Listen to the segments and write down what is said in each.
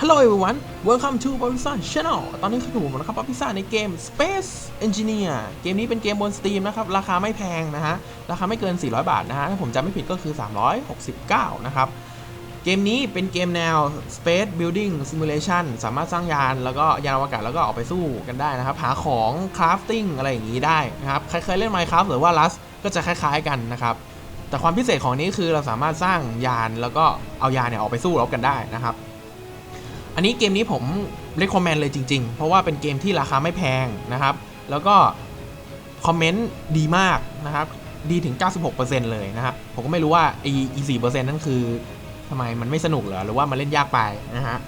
Hello everyone welcome to b o b b y s a Channel ตอนนี้คือผมนะครับ b o b b y s a ในเกม Space Engineer เกมนี้เป็นเกมบน Steam นะครับ ราคาไม่แพงนะฮะ ราคาไม่เกิน 400 บาทนะฮะ ถ้าผมจำไม่ผิดก็คือ 369 นะครับ เกมนี้เป็นเกมแนว Space Building Simulation สามารถสร้างยานแล้วก็ยานอวกาศแล้วก็ออกไปสู้กันได้นะครับ หาของ crafting อะไรอย่างนี้ได้นะครับ ใครเคยเล่น Minecraft หรือว่า Rust ก็จะคล้ายๆกันนะครับแต่ความพิเศษของนี้คือเราสามารถสร้างยานแล้วก็เอายานเนี่ยออกไปสู้รบกันได้นะครับ อันนี้เกมนี้ผม recommend เลยจริง ๆ เพราะว่าเป็นเกมที่ราคาไม่แพงนะครับ แล้วก็คอมเมนต์ดีมากนะครับ ดีถึง 96%เลยนะครับ ผมก็ไม่รู้ว่าไอี4%นั่นคือทำไมมันไม่สนุกเหรอ หรือว่ามันเล่นยากไปนะฮะ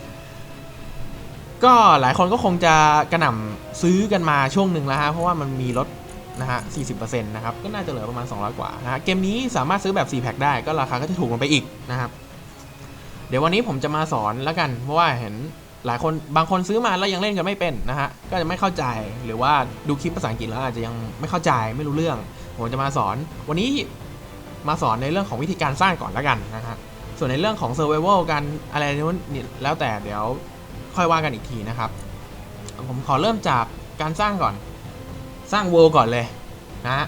ก็หลายคนก็คงจะกระหน่ำซื้อกันมาช่วงหนึ่งแล้วฮะ เพราะว่ามันมีลดนะฮะ 40%นะครับ ก็น่าจะเหลือประมาณ 200 กว่านะฮะ เกมนี้สามารถซื้อแบบ 4 แพ็คได้ ก็ราคาก็จะถูกลงไปอีกนะครับ เดี๋ยววันนี้ผมจะมาสอนแล้วกัน เพราะว่าเห็นหลายคนบางคนซื้อมาแล้วยังเล่นกันไม่เป็นนะฮะ ก็จะไม่เข้าใจหรือว่าดูคลิปภาษาอังกฤษแล้วอาจจะยังไม่เข้าใจไม่รู้เรื่อง ผมจะมาสอนวันนี้มาสอนในเรื่องของวิธีการสร้างก่อนแล้วกันนะฮะ ส่วนในเรื่องของ survival กันอะไรนู้นนี่แล้วแต่เดี๋ยวค่อยว่ากันอีกทีนะครับ ผมขอเริ่มจากการสร้างก่อน สร้าง world ก่อนเลยนะฮะ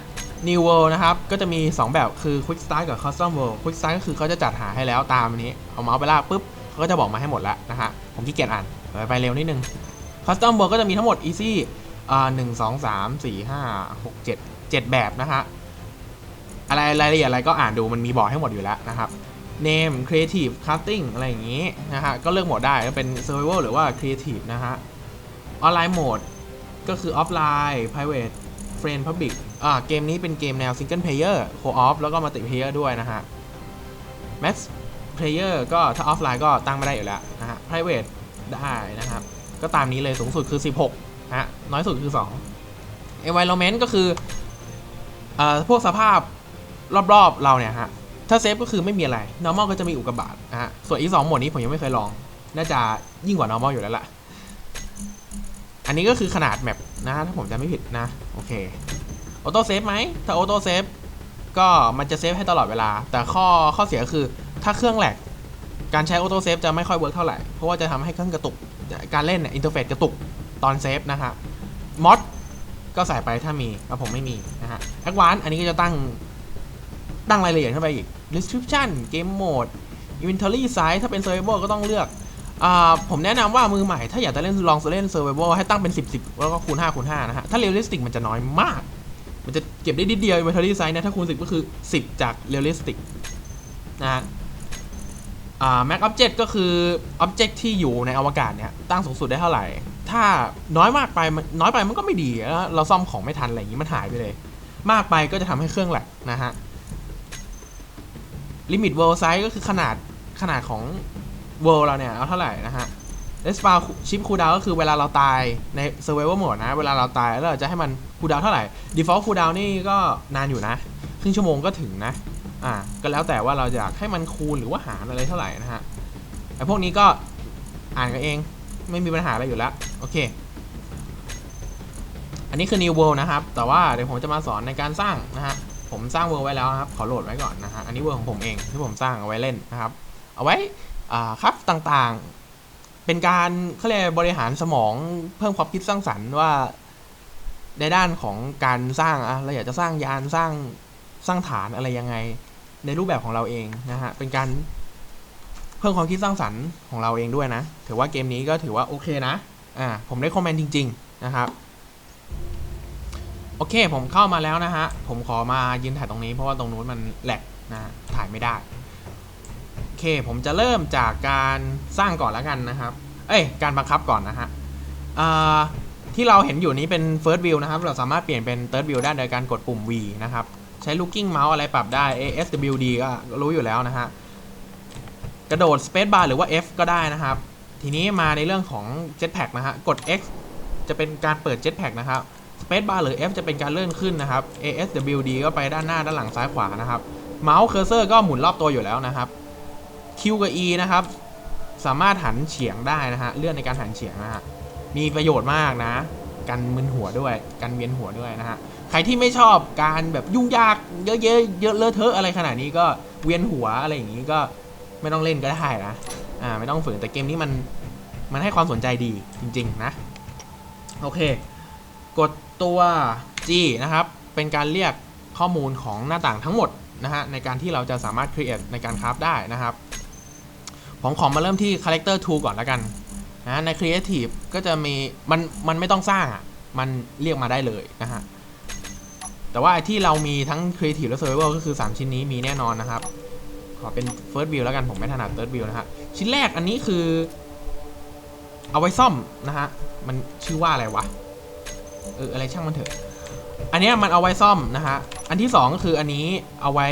New World นะครับ ก็จะมี 2 แบบคือ Quick Start กับ Custom World Quick Start ก็คือเขาจะจัดหาให้แล้วตามนี้ เอาเมาส์ไปลากปุ๊บเขาก็จะบอกมาให้หมดแล้วนะฮะ ผมขี้เกียจอ่านไปไปเร็วนิดนึง Custom World ก็จะมีทั้งหมด Easy อ่าหนึ่งสองสามสี่ห้าหกเจ็ดเจ็ดแบบนะฮะ อะไรรายละเอียดอะไรก็อ่านดูมันมีบอกให้หมดอยู่แล้วนะครับ Name Creative Crafting อะไรอย่างนี้นะฮะ ก็เลือกโหมดได้ก็เป็น Survival หรือว่า Creative นะฮะ Online Mode ก็คือ Offline Private Friend Public อ่าเกมนี้เป็นเกมแนว Single Player Co-op แล้วก็ Multiplayer ด้วยนะฮะ Max Player ก็ถ้า Offline ก็ตั้งไม่ได้อยู่แล้วนะฮะ Private ได้นะครับ ก็ตามนี้เลยสูงสุดคือ 16นะฮะน้อยสุดคือ2 Environment ก็คือเอ่อพวกสภาพรอบๆเราเนี่ยฮะถ้าเซฟก็คือไม่มีอะไร normal ก็จะมีอุกกาบาตนะฮะ ส่วนอีกสองโหมดนี้ผมยังไม่เคยลอง น่าจะยิ่งกว่า normal อยู่แล้วล่ะ อันนี้ก็คือขนาดแมปนะถ้าผมจำไม่ผิดนะ โอเค ออโต้เซฟไหมถ้าออโต้เซฟก็มันจะเซฟให้ตลอดเวลา แต่ข้อข้อเสียคือถ้าเครื่องแหลกการใช้ออโต้เซฟจะไม่ค่อยเวิร์กเท่าไหร่ เพราะว่าจะทำให้เครื่องกระตุก การเล่นเนี่ยอินเทอร์เฟซกระตุกตอนเซฟนะฮะมอดก็ใส่ไปถ้ามีแต่ผมไม่มีนะฮะแอ v วานอันนี้ก็จะตั้งตั้งรายละเอียดเข้าไปอีก description game mode inventory size ถ้าเป็น survival ก็ต้องเลือกอ่าผมแนะนำว่ามือใหม่ ถ้าอยากจะเล่นลองเล่น survival ให้ตั้งเป็น 10 10 แล้วก็คูณ5คูณ5นะฮะ ถ้า realistic มันจะน้อยมาก มันจะเก็บได้นิดเดียว inventory size เนี่ยถ้าคูณ10ก็คือ 10 จาก realistic นะฮะอ่า max object ก็คือ object ที่อยู่ในอวกาศเนี่ยตั้งสูงสุดได้เท่าไหร่ ถ้าน้อยมากไปมันน้อยไปมันก็ไม่ดีแล้วเราซ่อมของไม่ทันอะไรอย่างนี้มันหายไปเลย มากไปก็จะทำให้เครื่องแหลกนะฮะ limit world size ก็คือขนาดขนาดของ world เราเนี่ยเอาเท่าไหร่นะฮะ respawn chip cooldown ก็คือเวลาเราตายใน survival mode นะ เวลาเราตายแล้วเราจะให้มัน cooldown เท่าไหร่ default cooldown นี่ก็นานอยู่นะ ครึ่งชั่วโมงก็ถึงนะ อ่า ก็แล้วแต่ว่าเราอยากให้มันคูณหรือว่าหารอะไรเท่าไหร่นะฮะไอพวกนี้ก็อ่านกันเองไม่มีปัญหาอะไรอยู่แล้ว โอเค อันนี้คือ new world นะครับ แต่ว่าเดี๋ยวผมจะมาสอนในการสร้างนะฮะ ผมสร้างเวิร์ไว้แล้วครับ ขอโหลดไว้ก่อนนะฮะ อันนี้เวิร์ของผมเองที่ผมสร้างเอาไว้เล่นนะครับ เอาไว้อ่าครับต่างๆ เป็นการเขาเรียกบริหารสมองเพิ่มความคิดสร้างสรรค์ว่า ในด้านของการสร้างอะเราอยากจะสร้างยานสร้างสร้างฐานอะไรยังไง ในรูปแบบของเราเองนะฮะเป็นการเพิ่มความคิดสร้างสรรค์ของเราเองด้วยนะ ถือว่าเกมนี้ก็ถือว่าโอเคนะอ่าผมได้คอมเมนต์จริง ๆ นะครับโอเค ผมเข้ามาแล้วนะฮะ ผมขอมายืนถ่ายตรงนี้เพราะว่าตรงนู้นมันแหลกนะถ่ายไม่ได้ เค ผมจะเริ่มจากการสร้างก่อนแล้วกันนะครับ เอ้ย การบังคับก่อนนะฮะที่เราเห็นอยู่นี้เป็น first view นะครับ เราสามารถเปลี่ยนเป็น third view ได้โดยการกดปุ่ม V นะครับ ใช้ looking mouse อะไรปรับได้ ASWD ก็รู้อยู่แล้วนะฮะ กระโดด space bar หรือว่า F ก็ได้นะครับ ทีนี้มาในเรื่องของ jetpack นะฮะ กด X จะเป็นการเปิด jetpack นะครับ space bar หรือ F จะเป็นการเลื่อนขึ้นนะครับ ASWD ก็ไปด้านหน้าด้านหลังซ้ายขวานะครับ เมาส์เคอร์เซอร์ก็หมุนรอบตัวอยู่แล้วนะครับ Q กับ E นะครับ สามารถหันเฉียงได้นะฮะ เลื่อนในการหันเฉียงนะฮะ มีประโยชน์มากนะกันมึนหัวด้วย กันเวียนหัวด้วยนะฮะ ใครที่ไม่ชอบการแบบยุ่งยากเยอะๆเยอะเลอะเทอะอะไรขนาดนี้ก็เวียนหัวอะไรอย่างนี้ก็ไม่ต้องเล่นก็ได้นะ อ่าไม่ต้องฝืนแต่เกมนี้มันมันให้ความสนใจดีจริง ๆ นะ โอเค กดตัว G นะครับ เป็นการเรียกข้อมูลของหน้าต่างทั้งหมดนะฮะในการที่เราจะสามารถ create ในการคราฟได้นะครับ ผมขอมาเริ่มที่ character tool ก่อนแล้วกันนะใน creative ก็จะมีมันมันไม่ต้องสร้างอะ มันเรียกมาได้เลยนะฮะ แต่ว่าที่เรามีทั้ง creative และ survival ก็คือ 3 ชิ้นนี้มีแน่นอนนะครับ ขอเป็น first view แล้วกันผมไม่ถนัด third view นะฮะ ชิ้นแรกอันนี้คือ เอาไว้ซ่อมนะฮะ มันชื่อว่าอะไรวะ เอออะไรช่างมันเถอะ อันเนี้ยมันเอาไว้ซ่อมนะฮะ อันที่สองก็คืออันนี้เอาไว้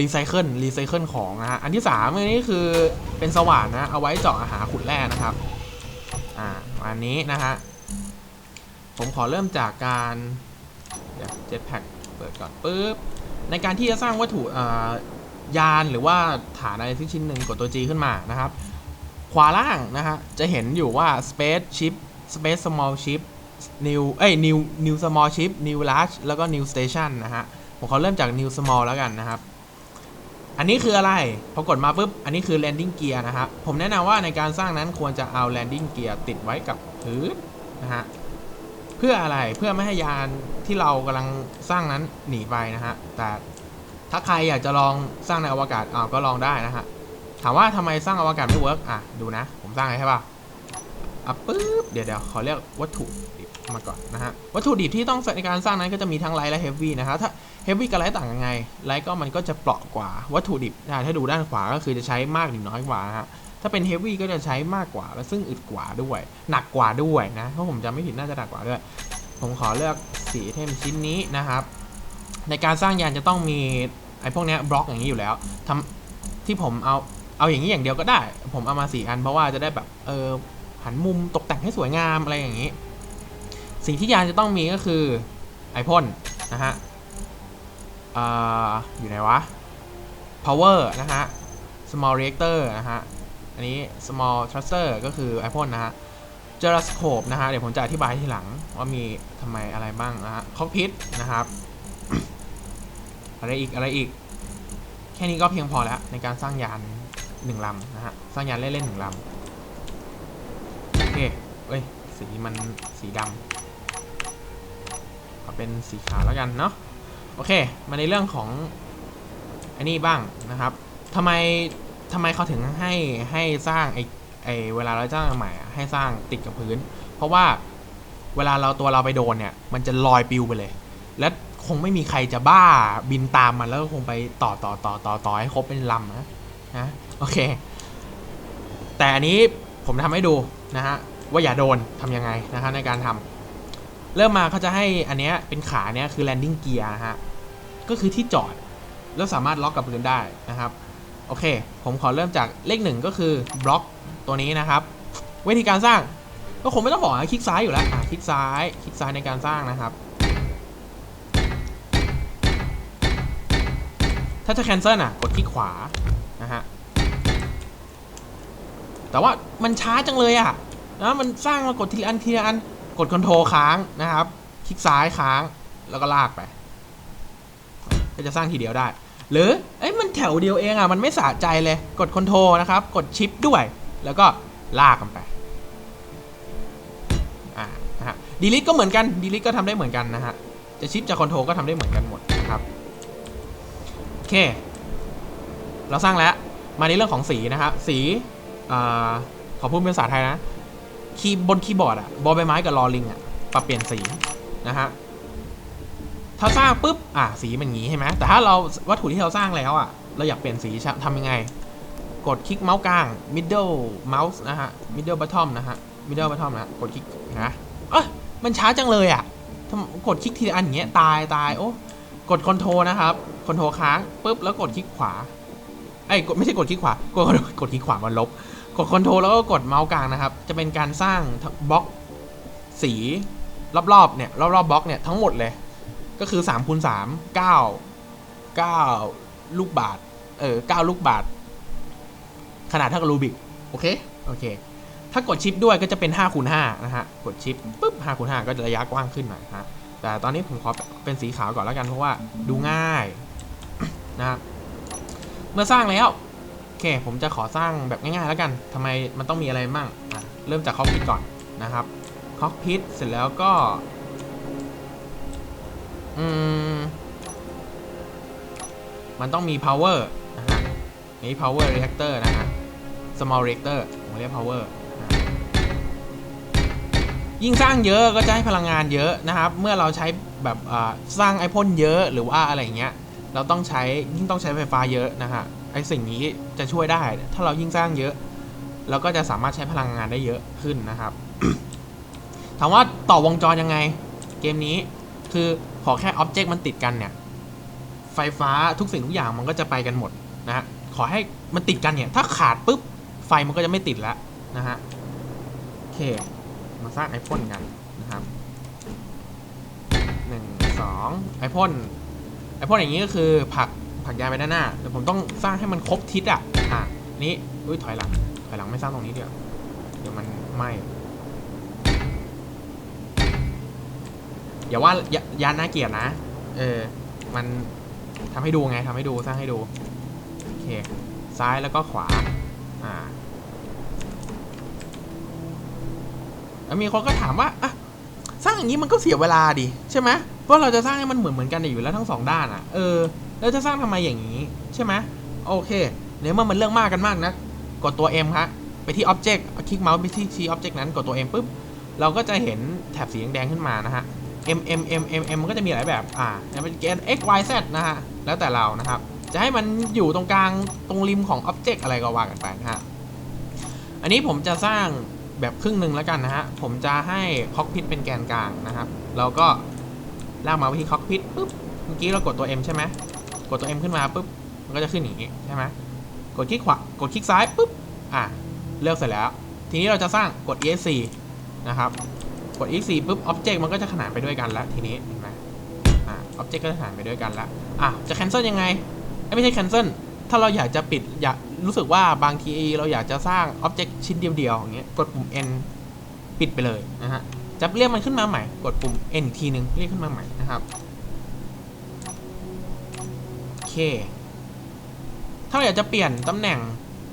รีไซเคิลรีไซเคิลของนะฮะอันที่สามอันนี้คือเป็นสว่านนะเอาไว้เจาะอาหารขุดแร่นะครับอ่าอันนี้นะฮะผมขอเริ่มจากการเจ็ตแพ็กเปิดก่อนปึ๊บในการที่จะสร้างวัตถุอ่ายานหรือว่าฐานอะไรสักชิ้นหนึ่งกดตัว G ขึ้นมานะครับ ขวาล่างนะฮะจะเห็นอยู่ว่า space ship space small ship new เอ้ย new new small ship new large แล้วก็ new station นะฮะผมขอเริ่มจาก new small แล้วกันนะครับ อันนี้คืออะไร พอกดมาปุ๊บ อันนี้คือ landing gear นะครับ ผมแนะนำว่าในการสร้างนั้นควรจะเอา landing gear ติดไว้กับพื้นนะฮะ เพื่ออะไร เพื่อไม่ให้ยานที่เรากำลังสร้างนั้นหนีไปนะฮะ แต่ถ้าใครอยากจะลองสร้างในอวกาศอ่าก็ลองได้นะฮะ ถามว่าทำไมสร้างอวกาศไม่เวิร์กอะ ดูนะ ผมสร้างไงใช่ป่ะอะปึ๊บ เดี๋ยวเดี๋ยวขอเรียกวัตถุ มาก่อนนะฮะ วัตถุดิบที่ต้องในการสร้างนั้นก็จะมีทั้งไลท์และเฮฟวี่นะฮะถ้าเฮฟวี่กับไลท์ต่างกันไงไลท์ก็มันก็จะเปราะกว่าวัตถุดิบนะถ้าดูด้านขวาก็คือจะใช้มากหรือน้อยกว่าฮะถ้าเป็นเฮฟวี่ก็จะใช้มากกว่า และซึ่งอึดกว่าด้วย หนักกว่าด้วยนะเพราะผมจำไม่ผิดน่าจะหนักกว่าด้วย ผมขอเลือกสีเทมชิ้นนี้นะครับ ในการสร้างยานจะต้องมีไอ้พวกนี้บล็อกอย่างนี้อยู่แล้วทำที่ผมเอาเอาอย่างนี้อย่างเดียวก็ได้ ผมเอามาสี่อันเพราะว่าจะได้แบบเออหันมุมตกแต่งให้สวยงามอะไรอย่างนี้ สิ่งที่ยานจะต้องมีก็คือไอพ่นนะฮะออยู่ไหนวะ power นะฮะ small reactor นะฮะ อันนี้ small thruster ก็คือไอพ่นนะฮะเจอร์สโคปนะฮะ เดี๋ยวผมจะอธิบายทีหลังว่ามีทำไมอะไรบ้างนะฮะคอกพิทนะครับ อะไรอีกอะไรอีก แค่นี้ก็เพียงพอแล้ว ในการสร้างยานหนึ่งลำนะฮะ สร้างยานเล่นๆหนึ่งลำโอเคเอ้ย สีมันสีดำ เอาเป็นสีขาวแล้วกันเนาะโอเค มาในเรื่องของอันนี้บ้างนะครับทำไมทำไมเขาถึงให้ให้สร้างไอไอเวลาเราจ้างใหม่ให้สร้างติดกับพื้น เพราะว่าเวลาเราตัวเราไปโดนเนี่ย มันจะลอยปิวไปเลย และคงไม่มีใครจะบ้าบินตามมันแล้วคงไปต่อต่อต่อต่อต่อให้ครบเป็นลำนะนะโอเค แต่อันนี้ผมทำให้ดูนะฮะว่าอย่าโดนทำยังไงนะฮะในการทำ เริ่มมาเขาจะให้อันเนี้ยเป็นขาเนี้ยคือ landing gear นะฮะ ก็คือที่จอด แล้วสามารถล็อกกับพื้นได้นะครับ โอเค ผมขอเริ่มจากเลขหนึ่งก็คือบล็อกตัวนี้นะครับวิธีการสร้างก็คงไม่ต้องบอกนะคลิกซ้ายอยู่แล้วอะคลิกซ้ายคลิกซ้ายในการสร้างนะครับ ถ้าจะ cancel อะกดคลิกขวานะฮะแต่ว่ามันช้าจังเลยอะนะมันสร้างมากดทีละอันทีละอัน กดคอนโทรค้างนะครับ คลิกซ้ายค้างแล้วก็ลากไป ก็จะสร้างทีเดียวได้ หรือเอ้ยมันแถวเดียวเองอะ มันไม่สะใจเลย กดคอนโทรนะครับ กดชิปด้วย แล้วก็ลากกันไปอ่านะฮะดีลิทก็เหมือนกันดีลิทก็ทำได้เหมือนกันนะฮะ จะชิปจะคอนโทรก็ทำได้เหมือนกันหมดนะครับโอเค เราสร้างแล้ว มาในเรื่องของสีนะครับ สีอ่าขอพูดเป็นภาษาไทยนะ คีย์บนคีย์บอร์ดอะบอใบไม้กับลอลิงอะปรับเปลี่ยนสีนะฮะถ้าสร้างปุ๊บอะสีมันงี้ใช่ไหมแต่ถ้าเราวัตถุที่เราสร้างแล้วอะเราอยากเปลี่ยนสีทำยังไง กดคลิกเมาส์กลาง middle mouse นะฮะ middle bottom นะฮะ middle bottom นะกดคลิกนะเอ้ยมันช้าจังเลยอะกดคลิกทีละอันอย่างเงี้ยตายตายโอ้กดคอนโทรนะครับคอนโทรค้างปุ๊บแล้วกดคลิกขวาไอ้กดไม่ใช่กดคลิกขวากดกดคลิกขวามันลบ กดคอนโทรแล้วก็กดเมาส์กลางนะครับ จะเป็นการสร้างบล็อกสีรอบๆเนี่ยรอบๆบล็อกเนี่ยทั้งหมดเลย ก็คือ3คูณ3 9 9ลูกบาทเออ9ลูกบาท ขนาดเท่ากับรูบิกโอเคโอเค ถ้ากดชิปด้วยก็จะเป็น5คูณ5นะฮะกดชิปปุ๊บ5คูณ5ก็จะระยะกว้างขึ้นหน่อยฮะแต่ตอนนี้ผมขอเป็นสีขาวก่อนแล้วกันเพราะว่าดูง่ายนะครับเมื่อสร้างแล้ว เค ผมจะขอสร้างแบบง่ายๆแล้วกันทำไมมันต้องมีอะไรบ้างเริ่มจากคอกพิทก่อนนะครับคอกพิทเสร็จแล้วก็อืมมันต้องมี power นะฮะนี่ power reactor นะฮะ small reactor ผมเรียก power ยิ่งสร้างเยอะก็จะให้พลังงานเยอะนะครับ เมื่อเราใช้แบบสร้างไอพ่นเยอะหรือว่าอะไรอย่างเงี้ย เราต้องใช้ยิ่งต้องใช้ไฟฟ้าเยอะนะฮะ ไอสิ่งนี้จะช่วยได้ ถ้าเรายิ่งสร้างเยอะ เราก็จะสามารถใช้พลังงานได้เยอะขึ้นนะครับถามว่าต่อวงจรยังไง เกมนี้คือขอแค่อ็อบเจกต์มันติดกันเนี่ย ไฟฟ้าทุกสิ่งทุกอย่างมันก็จะไปกันหมดนะฮะขอให้มันติดกันเนี่ย ถ้าขาดปุ๊บ ไฟมันก็จะไม่ติดแล้วนะฮะโอเค มาสร้างไอพ่นกันนะครับหนึ่งสองไอพ่นไอพ่นอย่างนี้ก็คือผัก ผักยานไปด้านหน้าแต่ผมต้องสร้างให้มันครบทิศอะ อะ นี้อุ้ยถอยหลัง ถอยหลังไม่สร้างตรงนี้เดี๋ยว เดี๋ยวมันไหมอย่าว่าย่ายานน่าเกลียดนะ เออ มันทำให้ดูไงทำให้ดูสร้างให้ดู โอเค ซ้ายแล้วก็ขวา อ่า แล้วมีคนก็ถามว่าอะสร้างอย่างนี้มันก็เสียเวลาดิใช่ไหมเพราะเราจะสร้างให้มันเหมือนเหมือนกันอยู่แล้วทั้งสองด้านอะ เออ แล้วจะสร้างทำไมอย่างนี้ ใช่ไหมโอเคเดี๋ยวเมื่อมันเรื่องมากกันมากนะกดตัว M ฮะไปที่ Object คลิกเมาส์ไปที่ที่ Object นั้นกดตัว M ปุ๊บเราก็จะเห็นแถบสีแดงขึ้นมานะฮะ M M M M M มันก็จะมีหลายแบบ อ่าเป็นเกณฑ์ X Y Z นะฮะ แล้วแต่เรานะครับ จะให้มันอยู่ตรงกลางตรงริมของ Object อะไรก็ว่ากันไปนะฮะ อันนี้ผมจะสร้างแบบครึ่งหนึ่งแล้วกันนะฮะ ผมจะให้คอกพิทเป็นแกนกลางนะครับ เราก็ลากมาไปที่คอกพิทปุ๊บ เมื่อกี้เรากดตัว M ใช่ไหม กดตัว M ขึ้นมาปุ๊บ มันก็จะขึ้นอย่างนี้ใช่ไหมกดคลิกขวากดคลิกซ้ายปุ๊บ อะ เลือกเสร็จแล้ว ทีนี้เราจะสร้างกด ESC นะครับ กด ESC ปุ๊บ Object มันก็จะขนานไปด้วยกันแล้วทีนี้ เห็นไหมอ่า Object ก็จะขนานไปด้วยกันแล้ว อะ จะ cancel ยังไง ไม่ใช่ cancel ถ้าเราอยากจะปิด อยาก รู้สึกว่าบางทีเราอยากจะสร้าง Object ชิ้นเดียวๆอย่างเงี้ย กดปุ่ม N ปิดไปเลยนะฮะ จะเรียกมันขึ้นมาใหม่ กดปุ่ม N อีกทีนึงเรียกขึ้นมาใหม่นะครับ เค ถ้าเราอยากจะเปลี่ยนตำแหน่ง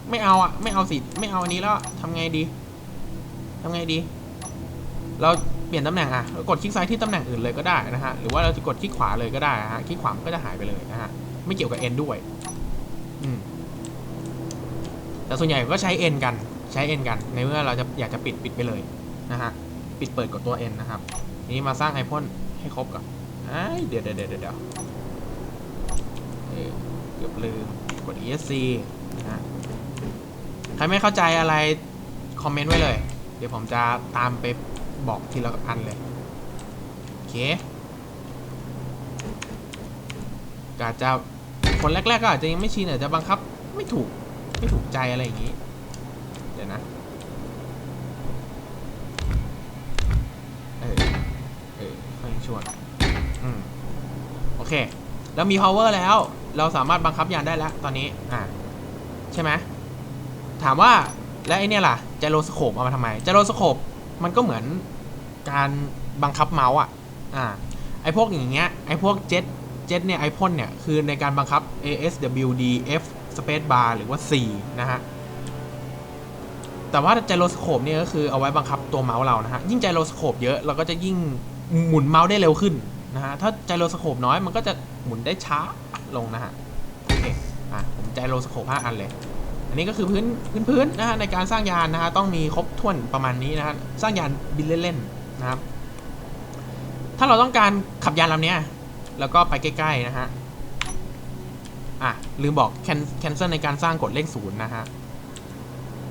ไม่เอาอะไม่เอาสิไม่เอาอันนี้แล้วทำไงดีทำไงดี เราเปลี่ยนตำแหน่งอะเรากดคลิกซ้ายที่ตำแหน่งอื่นเลยก็ได้นะฮะ หรือว่าเราจะกดคลิกขวาเลยก็ได้นะฮะ คลิกขวามันก็จะหายไปเลยนะฮะ ไม่เกี่ยวกับ N ด้วย อืม แต่ส่วนใหญ่ก็ใช้ N กัน ใช้ N กัน ในเมื่อเราจะอยากจะปิดปิดไปเลยนะฮะ ปิดเปิดกดตัว N นะครับ นี้มาสร้างไอพ่นให้ครบก่อนเดี๋ยวเดี๋ยวเดี๋ยวเดี๋ยว เกือบลืม กด ESC นะฮะ ใครไม่เข้าใจอะไร คอมเมนต์ไว้เลย เดี๋ยวผมจะตามไปบอกทีละอันเลย โอเคก็อาจจะคนแรก ๆ ก็อาจจะยังไม่ชินอาจจะบังคับไม่ถูกไม่ถูกใจอะไรอย่างนี้ เดี๋ยวนะ เออ เออค่อยชวนอืม โอเค แล้วมี power แล้ว เราสามารถบังคับยานได้แล้วตอนนี้อ่าใช่ไหมถามว่าแล้วไอเนี่ยล่ะไจโรสโคปเอามาทำไมไจโรสโคปมันก็เหมือนการบังคับเมาส์อะอ่าไอพวกอย่างเงี้ยไอพวกเจ็ตเจ็ตเนี่ยไอพ่นเนี่ย คือในการบังคับ ASWD F space bar หรือว่า C นะฮะ แต่ว่าไจโรสโคปเนี่ยก็คือเอาไว้บังคับตัวเมาส์เรานะฮะ ยิ่งไจโรสโคปเยอะเราก็จะยิ่งหมุนเมาส์ได้เร็วขึ้นนะฮะ ถ้าไจโรสโคปน้อยมันก็จะหมุนได้ช้า ลงนะฮะโอเคอะผมไจโรสโคป5อันเลย อันนี้ก็คือพื้นพื้นพื้นนะฮะในการสร้างยานนะฮะต้องมีครบถ้วนประมาณนี้นะฮะสร้างยานบินเล่นๆนะครับ ถ้าเราต้องการขับยานลำเนี้ยแล้วก็ไปใกล้ๆนะฮะอะลืมบอกแคนแคนเซิลในการสร้างกดเลขศูนย์นะฮะ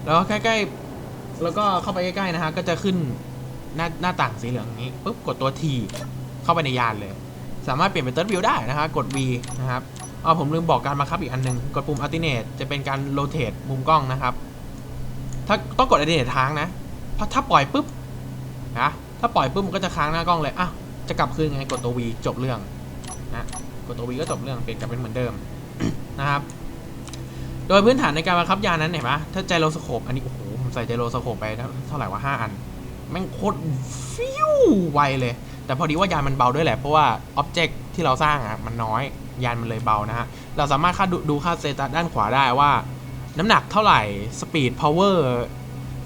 แล้วใกล้ๆ แล้วก็เข้าไปใกล้ๆนะฮะก็จะขึ้นหน้าหน้าต่างสีเหลืองนี้ปุ๊บกดตัว T เข้าไปในยานเลย สามารถเปลี่ยนเป็นเติร์ดวิวได้นะฮะกด V นะครับอ๋อผมลืมบอกการบังคับอีกอันหนึง กดปุ่ม alternate จะเป็นการโรเต e มุมกล้องนะครับ ถ้าต้องกด alternate ค้างนะเพราะถ้าปล่อยปุ๊บนะถ้าปล่อยปุ๊บมันก็จะค้างหน้ากล้องเลยอ้าจะกลับคืนไงกดตัว V จบเรื่องนะกดตัว V ก็จบเรื่องเปลี่ยนกลับเป็นเหมือนเดิมนะครับ โดยพื้นฐานในการบังคับยานั้นเห็นปะถ้าไจโรสโคปอันนี้โอ้โหผมใส่ไจโรสโคปไปเท่าไหร่วะห้าอันแม่งโคตรฟิวไวเลย แต่พอดีว่ายานมันเบาด้วยแหละ เพราะว่าอ็อบเจกต์ที่เราสร้างอะมันน้อยยานมันเลยเบานะฮะ เราสามารถค่าดูดูค่าสเตตัสด้านขวาได้ว่า น้ำหนักเท่าไหร่สปีดพาวเวอร์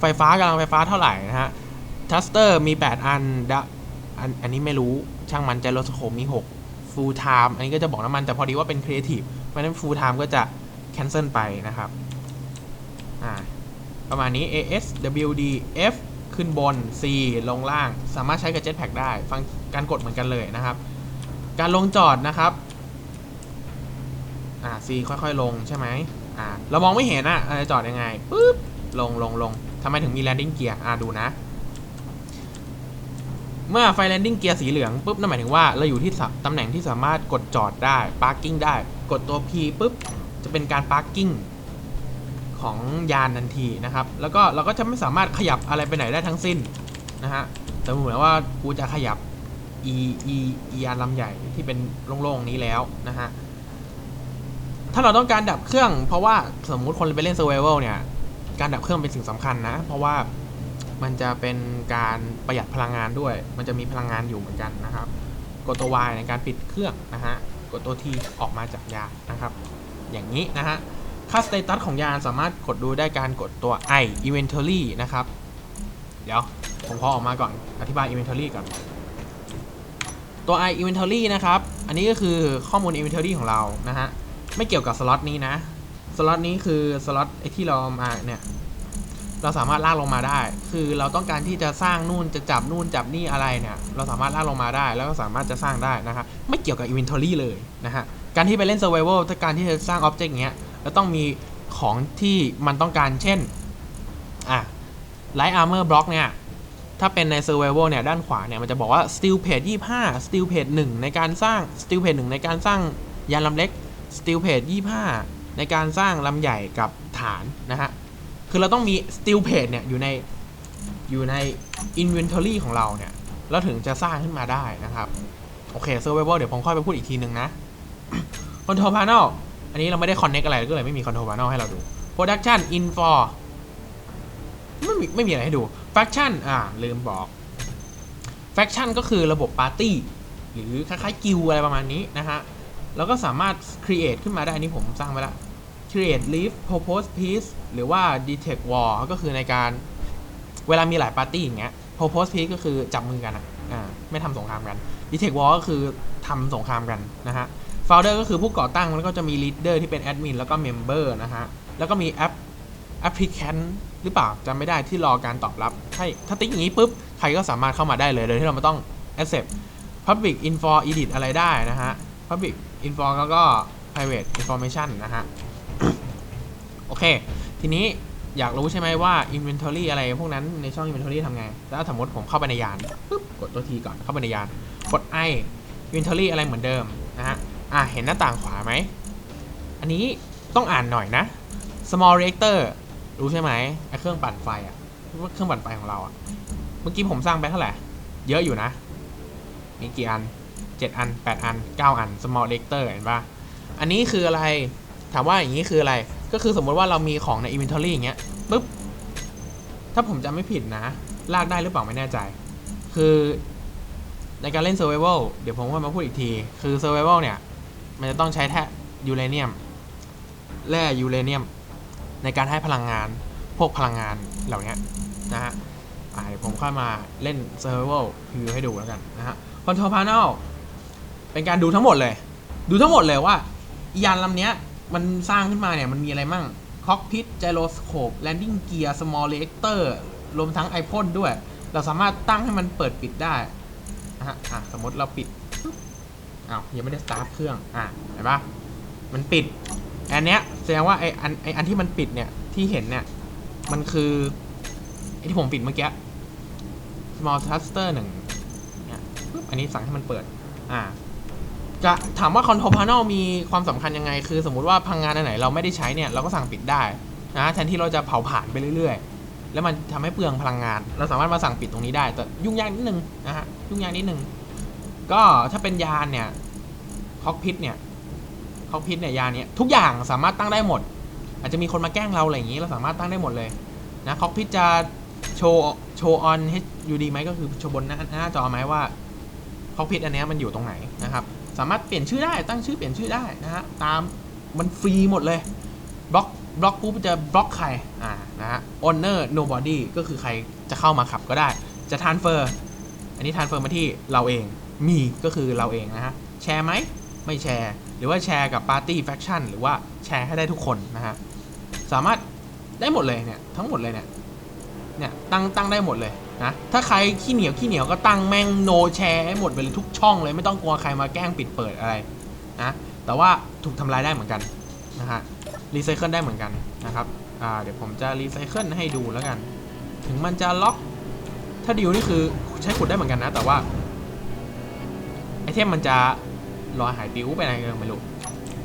ไฟฟ้ากำลังไฟฟ้าเท่าไหร่นะฮะทัสเตอร์มี 8 อันดอันอันนี้ไม่รู้ช่างมันไจโรสโคปมี 6 full time อันนี้ก็จะบอกน้ำมันแต่พอดีว่าเป็น creative เพราะนั้น full time ก็จะ cancel ไปนะครับ อ่า ประมาณนี้ AS WD F ขึ้นบน C ลงล่าง สามารถใช้กับ Jetpack ได้ ฟังการกดเหมือนกันเลยนะครับ การลงจอดนะครับอ่า C ค่อยๆ ลงใช่ไหมอ่าเรามองไม่เห็นอะจะจอดยังไงปุ๊บลงลงลงทำไมถึงมี landing gear อ่าดูนะ เมื่อไฟ landing gear สีเหลืองปุ๊บนั่นหมายถึงว่าเราอยู่ที่ตำแหน่งที่สามารถกดจอดได้ parking ได้ กดตัว P ปุ๊บจะเป็นการ parking ของยานทันทีนะครับ แล้วก็เราก็จะไม่สามารถขยับอะไรไปไหนได้ทั้งสิ้นนะฮะแต่สมมติว่ากูจะขยับ e e e ยานลำใหญ่ที่เป็นโล่งๆนี้แล้วนะฮะถ้าเราต้องการดับเครื่อง เพราะว่าสมมุติคนไปเล่น survival เนี่ย การดับเครื่องเป็นสิ่งสำคัญนะ เพราะว่ามันจะเป็นการประหยัดพลังงานด้วย มันจะมีพลังงานอยู่เหมือนกันนะครับ กดตัว Y ในการปิดเครื่องนะฮะ กดตัว T ออกมาจากยานนะครับ อย่างนี้นะฮะ ค่าสเตตัสของยานสามารถกดดูได้การกดตัว I inventory นะครับ เดี๋ยว ผมขอออกมาก่อน อธิบาย inventory ก่อน ตัว I inventory นะครับ อันนี้ก็คือข้อมูล inventory ของเรานะฮะ ไม่เกี่ยวกับสล็อตนี้นะ สล็อตนี้คือสล็อตไอที่เรามาเนี่ย เราสามารถลากลงมาได้ คือเราต้องการที่จะสร้างนู่นจะจับนู่นจับนี่อะไรเนี่ย เราสามารถลากลงมาได้ แล้วก็สามารถจะสร้างได้นะครับ ไม่เกี่ยวกับ inventory เลยนะฮะ การที่ไปเล่น survival ถ้าการที่จะสร้าง object อย่างเงี้ย แล้วต้องมีของที่มันต้องการเช่นอะ light armor block เนี่ย ถ้าเป็นใน survival เนี่ย ด้านขวาเนี่ย มันจะบอกว่า steel plate 25 steel plate 1 ในการสร้าง steel plate 1 ในการสร้างยานลำเล็ก steel plate 25 ในการสร้างลำใหญ่กับฐานนะฮะ คือเราต้องมี steel plate เนี่ย อยู่ในอยู่ใน inventory ของเราเนี่ย แล้วถึงจะสร้างขึ้นมาได้นะครับ โอเค survival เดี๋ยวผมค่อยไปพูดอีกทีนึงนะ control panel อันนี้เราไม่ได้ connect อะไรก็เลยไม่มี control panel ให้เราดู production info ไม่มีไม่มีอะไรให้ดู faction อ่าลืมบอก faction ก็คือระบบปาร์ตี้หรือคล้ายๆกิลอะไรประมาณนี้นะฮะ แล้วก็สามารถ create ขึ้นมาได้อันนี้ผมสร้างไว้ละ create leave propose piece หรือว่า detect war ก็คือในการเวลามีหลายปาร์ตี้อย่างเงี้ย propose piece ก็คือจับมือกันอะอ่าไม่ทำสงครามกัน detect war ก็คือทำสงครามกันนะฮะ founder ก็คือผู้ก่อตั้งแล้วก็จะมี leader ที่เป็น admin แล้วก็ member นะฮะ แล้วก็มี app applicant หรือเปล่าจำไม่ได้ที่รอการตอบรับให้ถ้าติ๊กอย่างนี้ปุ๊บ ใครก็สามารถเข้ามาได้เลยโดยที่เราไม่ต้อง accept public info edit อะไรได้นะฮะ public info แล้วก็ private information นะฮะ โอเค ทีนี้อยากรู้ใช่ไหมว่า inventory อะไรพวกนั้นในช่อง inventory ทำไง แล้วสมมติผมเข้าไปในยานปุ๊บกดตัวทีก่อนเข้าไปในยาน กด i inventory อะไรเหมือนเดิมนะฮะ อะเห็นหน้าต่างขวาไหม อันนี้ต้องอ่านหน่อยนะ small reactor รู้ใช่ไหมไอเครื่องปั่นไฟอะเครื่องปั่นไฟของเราอะเมื่อกี้ผมสร้างไปเท่าไหร่ เยอะอยู่นะ มีกี่อัน 7 อัน 8 อัน 9 อัน small reactor เห็นปะอันนี้คืออะไร ถามว่าอย่างนี้คืออะไร ก็คือสมมติว่าเรามีของใน inventory อย่างเงี้ยปุ๊บ ถ้าผมจำไม่ผิดนะ ลากได้หรือเปล่าไม่แน่ใจ คือในการเล่น survival เดี๋ยวผมว่ามาพูดอีกที คือ survival เนี่ย มันจะต้องใช้แท่ยูเรเนียมแร่ยูเรเนียม ในการให้พลังงานพวกพลังงานเหล่านี้นะฮะเดี๋ยวผมค่อยมาเล่น survival รีวิวให้ดูแล้วกันนะฮะ control panel เป็นการดูทั้งหมดเลย ดูทั้งหมดเลยว่ายานลำนี้มันสร้างขึ้นมาเนี่ย มันมีอะไรมั่ง cockpit gyroscope landing gear small reactor รวมทั้งไอพ่นด้วย เราสามารถตั้งให้มันเปิดปิดได้นะฮะสมมติเราปิด อ้าวยังไม่ได้สตาร์ทเครื่อง อะเห็นปะมันปิด อันเนี้ยแสดงว่าไออันไออันที่มันปิดเนี่ยที่เห็นเนี่ย มันคือไอที่ผมปิดเมื่อกี้ small thruster หนึ่งเนี่ยปุ๊บอันนี้สั่งให้มันเปิด อ่า จะถามว่า control panel มีความสำคัญยังไง คือสมมุติว่าพลังงานอันไหนเราไม่ได้ใช้เนี่ย เราก็สั่งปิดได้นะแทนที่เราจะเผาผ่านไปเรื่อยๆ แล้วมันทำให้เปลืองพลังงาน เราสามารถมาสั่งปิดตรงนี้ได้ แต่ยุ่งยากนิดนึงนะฮะยุ่งยากนิดนึง ก็ถ้าเป็นยานเนี่ย cockpit เนี่ย cockpit เนี่ยยานเนี่ยทุกอย่างสามารถตั้งได้หมด อาจจะมีคนมาแกล้งเราอะไรอย่างนี้เราสามารถตั้งได้หมดเลยนะ cockpit จะโชว์โชว์ on HUD ไหมก็คือโชว์บนหน้าหน้าจอไหมว่า cockpit อันนี้มันอยู่ตรงไหนนะครับสามารถเปลี่ยนชื่อได้ตั้งชื่อเปลี่ยนชื่อได้นะฮะตามมันฟรีหมดเลยบล็อกบล็อกปุ๊บจะบล็อกใครอ่านะฮะ owner nobody ก็คือใครจะเข้ามาขับก็ได้ จะ transfer อันนี้ transfer มาที่เราเอง มีก็คือเราเองนะฮะ แชร์ไหมไม่แชร์ หรือว่าแชร์กับ party faction หรือว่าแชร์ให้ได้ทุกคนนะฮะ สามารถได้หมดเลยเนี่ย ทั้งหมดเลยเนี่ย เนี่ยตั้งตั้งได้หมดเลยนะ ถ้าใครขี้เหนียวขี้เหนียวก็ตั้งแม่ง no แชร์ให้หมดไปเลยทุกช่องเลยไม่ต้องกลัวใครมาแกล้งปิดเปิดอะไรนะแต่ว่าถูกทำลายได้เหมือนกันนะฮะรีไซเคิลได้เหมือนกันนะครับอ่าเดี๋ยวผมจะรีไซเคิลให้ดูแล้วกัน ถึงมันจะล็อก ถ้าดิวนี่คือใช้ขุดได้เหมือนกันนะ แต่ว่า เทมมันจะลอยหายปิ้วไปไหนก็ไม่รู้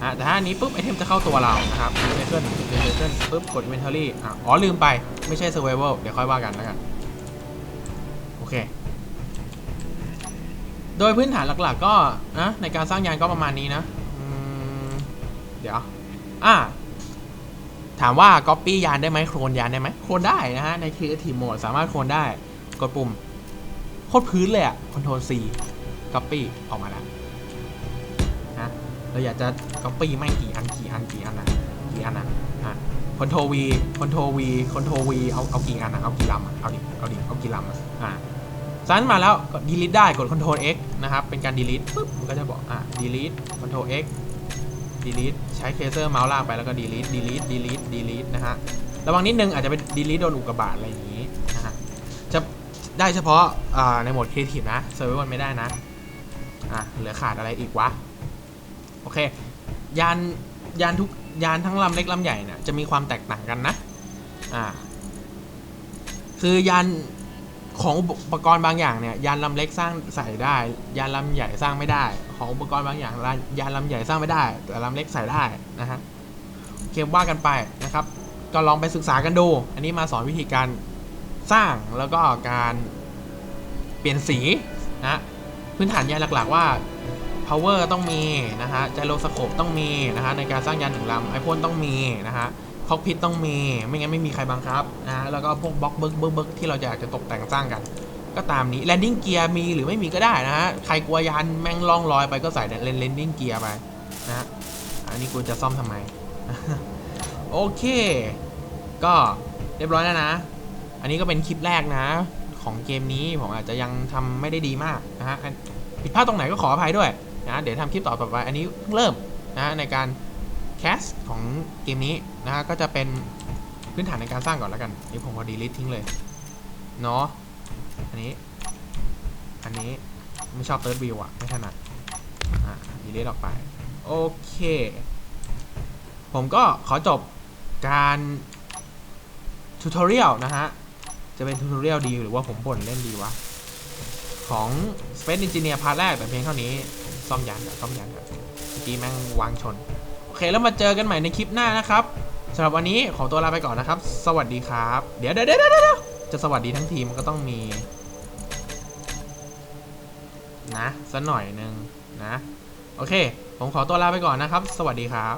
อะแต่ถ้าอันนี้ปุ๊บไอเทมจะเข้าตัวเรานะครับรีไซเคิลรีไซเคิลปุ๊บกด inventory อะอ๋อลืมไปไม่ใช่ survival เดี๋ยวค่อยว่ากันแล้วกันโอเค โดยพื้นฐานหลักๆก็นะในการสร้างยานก็ประมาณนี้นะเดี๋ยวอ่าถามว่า Copy ยานได้ไหมโคลนยานได้ไหมโคลนได้นะฮะใน Creative Mode สามารถโคลนได้ กดปุ่มโคตรพื้นเลยอะ Ctrl C Copy ออกมาแล้วนะเราอยากจะ Copy ไม่กี่อันกี่อันกี่อันนะกี่อันนะอะ Ctrl V Ctrl V Ctrl V เอาเอากี่อันนะเอากี่ลำอะเอาดิเอาดิเอากี่ลำอะอะซันมาแล้วกด delete ได้กด Ctrl X นะครับ เป็นการ delete ปุ๊บมันก็จะบอกอะ delete Ctrl X delete ใช้เคเซอร์เมาส์ลากไปแล้วก็ delete delete delete delete นะฮะระวังนิดนึงอาจจะเป็น delete โดนอุกกาบาตอะไรอย่างนี้นะฮะจะได้เฉพาะอ่าในโหมด creative นะ survival ไม่ได้นะ อะเหลือขาดอะไรอีกวะ โอเค ยานยานทุกยานทั้งลำเล็กลำใหญ่เนี่ยจะมีความแตกต่างกันนะ อ่า คือยานของอุปกรณ์บางอย่างเนี่ยยานลำเล็กสร้างใส่ได้ ยานลำใหญ่สร้างไม่ได้ ของอุปกรณ์บางอย่างลานยานลำใหญ่สร้างไม่ได้ แต่ลำเล็กใส่ได้นะฮะเคว่ากันไปนะครับ ก็ลองไปศึกษากันดู อันนี้มาสอนวิธีการสร้างแล้วก็การเปลี่ยนสีนะ พื้นฐานยานหลัก ๆ ว่า power ต้องมีนะฮะ gyroscope ต้องมีนะฮะในการสร้างยานหนึ่งลำไอพ่นต้องมีนะฮะคอกพิทต้องมีไม่งั้นไม่มีใครบังคับนะฮะแล้วก็พวกบล็อกเบิร์กเบิร์กที่เราอยากจะตกแต่งสร้างกัน ก็ตามนี้ landing gear มีหรือไม่มีก็ได้นะฮะใครกลัวยานแม่งล่องลอยไปก็ใส่ landing gear ไปนะฮะอันนี้กูจะซ่อมทำไมโอเค ก็เรียบร้อยแล้วนะ อันนี้ก็เป็นคลิปแรกนะ ของเกมนี้ผมอาจจะยังทำไม่ได้ดีมากนะฮะผิดพลาดตรงไหนก็ขออภัยด้วยนะเดี๋ยวทำคลิปต่อไปอันนี้เพิ่งเริ่มนะในการแคสของเกมนี้นะฮะก็จะเป็นพื้นฐานในการสร้างก่อนแล้วกันนี่ผมขอดีลิททิ้งเลยเนาะอันนี้ อันนี้ไม่ชอบเติร์ดวิวอะไม่ถนัดอะดีลิทออกไปโอเค ผมก็ขอจบการทูตอเรียลนะฮะ จะเป็นทูตเรียลดีหรือว่าผมบ่นเล่นดีวะ ของ Space Engineer พาร์ทแรกแต่เพียงเท่านี้ ซ่อมยานก่อนซ่อมยานก่อนเมื่อกี้แม่งวางชน โอเคแล้วมาเจอกันใหม่ในคลิปหน้านะครับสำหรับวันนี้ขอตัวลาไปก่อนนะครับ สวัสดีครับ เดี๋ยวเดี๋ยวเดี๋ยวเดี๋ยวจะสวัสดีทั้งทีมก็ต้องมี นะสักหน่อยหนึ่งนะ โอเค ผมขอตัวลาไปก่อนนะครับ สวัสดีครับ